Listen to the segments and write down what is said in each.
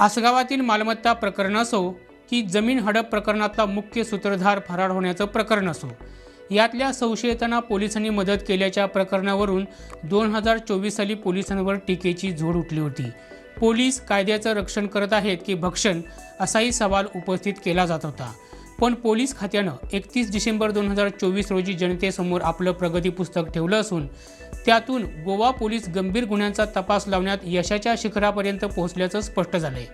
आसगावातील मालमत्ता प्रकरण असो की जमीन हडप प्रकरणातला मुख्य सूत्रधार फरार होण्याचं प्रकरण असो. यातल्या संशयितांना पोलिसांनी मदत केल्याच्या प्रकरणावरून दोन हजार चोवीस साली पोलिसांवर टीकेची झोड उठली होती. पोलीस कायद्याचं रक्षण करत आहेत की भक्षण असाही सवाल उपस्थित केला जात होता. पण पोलीस खात्यानं एकतीस डिसेंबर दोन हजार चोवीस रोजी जनतेसमोर आपलं प्रगती पुस्तक ठेवलं असून त्यातून गोवा पोलीस गंभीर गुन्ह्यांचा तपास लावण्यात यशाच्या शिखरापर्यंत पोहोचल्याचं स्पष्ट झालंय.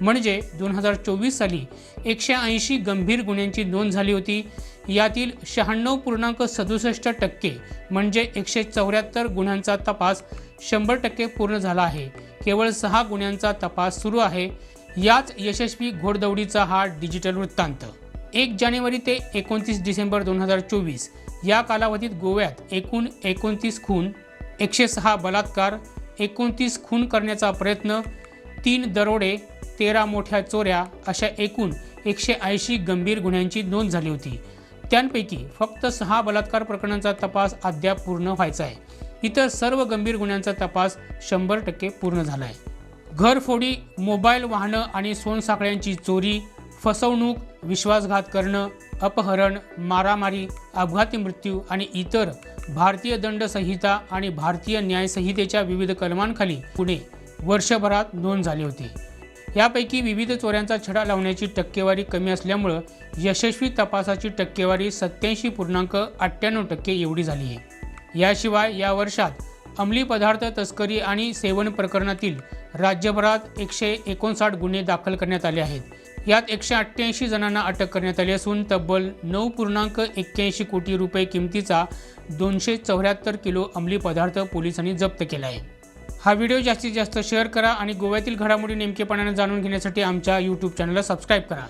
म्हणजे दोन हजार चोवीस साली एकशे ऐंशी गंभीर गुन्ह्यांची नोंद झाली होती. यातील शहाण्णव पूर्णांक सदुसष्ट टक्के म्हणजे एकशे चौऱ्याहत्तर गुन्ह्यांचा तपास शंभर टक्के पूर्ण झाला आहे. केवळ सहा गुन्ह्यांचा तपास सुरू आहे. याच यशस्वी घोडदौडीचा हा डिजिटल वृत्तांत. एक जानेवारी ते एकोणतीस डिसेंबर दोन हजार चोवीस. या कालावधीत गोव्यात एकूण एकोणतीस खून एकशे सहा बलात्कार एकोणतीस खून करण्याचा प्रयत्न तीन दरोडे तेरा मोठ्या चोऱ्या अशा एकूण एकशे ऐंशी गंभीर गुन्ह्यांची नोंद झाली होती. त्यांपैकी फक्त सहा बलात्कार प्रकरणांचा तपास अद्याप पूर्ण व्हायचा आहे. इतर सर्व गंभीर गुन्ह्यांचा तपास शंभर टक्के पूर्ण झाला आहे घरफोडी मोबाईल वाहनं आणि सोनसाखळ्यांची चोरी फसवणूक विश्वासघात करणं अपहरण मारामारी अपघाती मृत्यू आणि इतर भारतीय दंड संहिता आणि भारतीय न्यायसंहितेच्या विविध कलमांखाली पुणे वर्षभरात नोंद झाली होती. यापैकी विविध चोऱ्यांचा छडा लावण्याची टक्केवारी कमी असल्यामुळं यशस्वी तपासाची टक्केवारी सत्याऐंशी पूर्णांक अठ्ठ्याण्णव टक्के एवढी झाली आहे. याशिवाय या वर्षात अंमली पदार्थ तस्करी आणि सेवन प्रकरणातील राज्यभरात एकशे एकोणसाठ गुन्हे दाखल करण्यात आले आहेत. यात एकशे अठ्ठ्याऐंशी जणांना अटक करण्यात आली असून तब्बल नऊ पूर्णांक एक्क्याऐंशी कोटी रुपये किमतीचा दोनशे चौऱ्याहत्तर किलो अंमली पदार्थ पोलिसांनी जप्त केला आहे हा व्हिडिओ जास्तीत जास्त शेअर करा आणि गोव्यातील घडामोडी नेमकेपणाने जाणून घेण्यासाठी आमच्या यूट्यूब चॅनलला सबस्क्राईब करा.